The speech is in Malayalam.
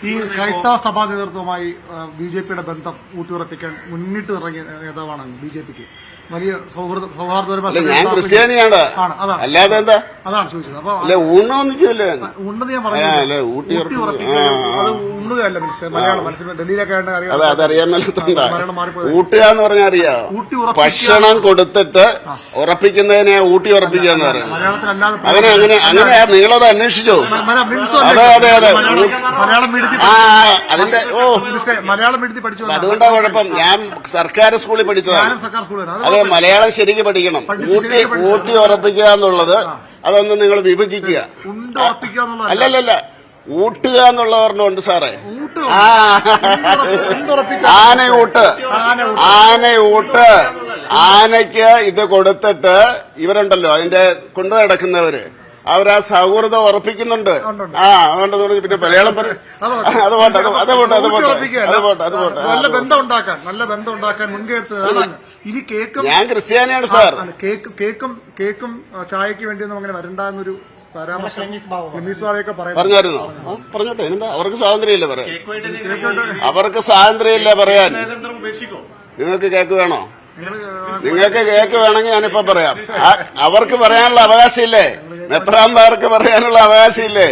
ഈ ക്രൈസ്തവ സഭാ നേതൃത്വവുമായി ബി ജെ പിയുടെ ബന്ധം ഊട്ടിയുറപ്പിക്കാൻ മുന്നിട്ട് ഇറങ്ങിയ നേതാവാണ് ബി ജെ പിക്ക് വലിയ സൗഹൃദ സൗഹാർദ്ദപരമായ ക്രിസ്ത്യാനിയാണ്. അതാണ്. അല്ലാതെ എന്താ? അതാണ് ചോദിച്ചത്. അപ്പൊ. ഉണ്ടെന്ന് ഞാൻ പറഞ്ഞു ഊട്ടി ഊട്ടി ഉറപ്പിക്കാൻ മിനിസ്റ്റർ മലയാളം മനസ്സിൽ ഡൽഹിയിലൊക്കെ ആയിട്ട് അറിയാം. അതെ അതറിയാൻ മേലത്തുണ്ടാ മലയാളം മാറിപ്പോയത്. ഊട്ടുക എന്ന് പറഞ്ഞാൽ അറിയാം ഊട്ടി ഉറപ്പിക്കുക. ഭക്ഷണം കൊടുത്തിട്ട് ഉറപ്പിക്കുന്നതിനെ ഊട്ടി ഉറപ്പിക്കുക എന്ന് പറയുന്നത്. മലയാളത്തിലല്ലാതെ അങ്ങനെ അങ്ങനെ അങ്ങനെ നിങ്ങളത് അന്വേഷിച്ചോ? മിനിസ്റ്റർ അതെ അതെ അതെ. മലയാളം- മീഡിയത്തിൽ ആ അതിന്റെ ഓ. മിനിസ്റ്റർ മലയാളം മീഡിയത്തിൽ പഠിച്ചു വന്നതാണ്. അതുകൊണ്ടാ കുഴപ്പം. ഞാൻ സർക്കാർ സ്കൂളിൽ പഠിച്ചതാണ്. ഞാനും സർക്കാർ സ്കൂളിലാണ് അതെ മലയാളം ശരിക്കും പഠിക്കണം. പഠിച്ച് ഊട്ടി. ഊട്ടി ഉറപ്പിക്കുക എന്നുള്ളത് അതൊന്ന് നിങ്ങൾ വിഭജിക്കുക. ഉണ്ട് ഉറപ്പിക്കുക എന്നുള്ളത് അല്ലല്ലല്ല. ഊട്ടുക എന്നുള്ള ഒരെണ്ണമുണ്ട് സാറേ. ഊട്ട്? ആ. ആനയൂട്ട് ആനയൂട്ട്. ആനയ്ക്ക് ഇത് കൊടുത്തിട്ട് ഇവരുണ്ടല്ലോ അതിന്റെ കൊണ്ടു നടക്കുന്നവര്. അവരാ സൗഹൃദം ഉറപ്പിക്കുന്നുണ്ട്. ആ അതുകൊണ്ട് തുടങ്ങി പിന്നെ മലയാളം പറ അത് അത് പോട്ടെ അത് പോട്ടെ അത് പോട്ടെ അത് പോട്ടെ. അത് പോട്ടെ നല്ല ബന്ധം ഉണ്ടാക്കാൻ നല്ല ബന്ധം ഉണ്ടാക്കാൻ ഇനി കേക്കും ഞാൻ ക്രിസ്ത്യാനിയാണ് സാർ. കേക്കും കേക്ക് കേക്കും കേക്കും ചായക്ക് വേണ്ടി ഒന്നും അങ്ങനെ വരണ്ടെന്നൊരു പറഞ്ഞായിരുന്നോ. ആ, പറഞ്ഞോട്ടെ എന്താ അവർക്ക് സ്വാതന്ത്ര്യമില്ല പറയാൻ. അവർക്ക് സ്വാതന്ത്ര്യമില്ല പറയാൻ. നിങ്ങൾക്ക് കേക്ക് വേണോ? നിങ്ങൾക്ക് കേക്ക് വേണമെങ്കിൽ ഞാനിപ്പോ പറയാം. അവർക്ക് പറയാനുള്ള അവകാശമില്ലേ? മെത്രാന്മാർക്ക് പറയാനുള്ള അവകാശമില്ലേ?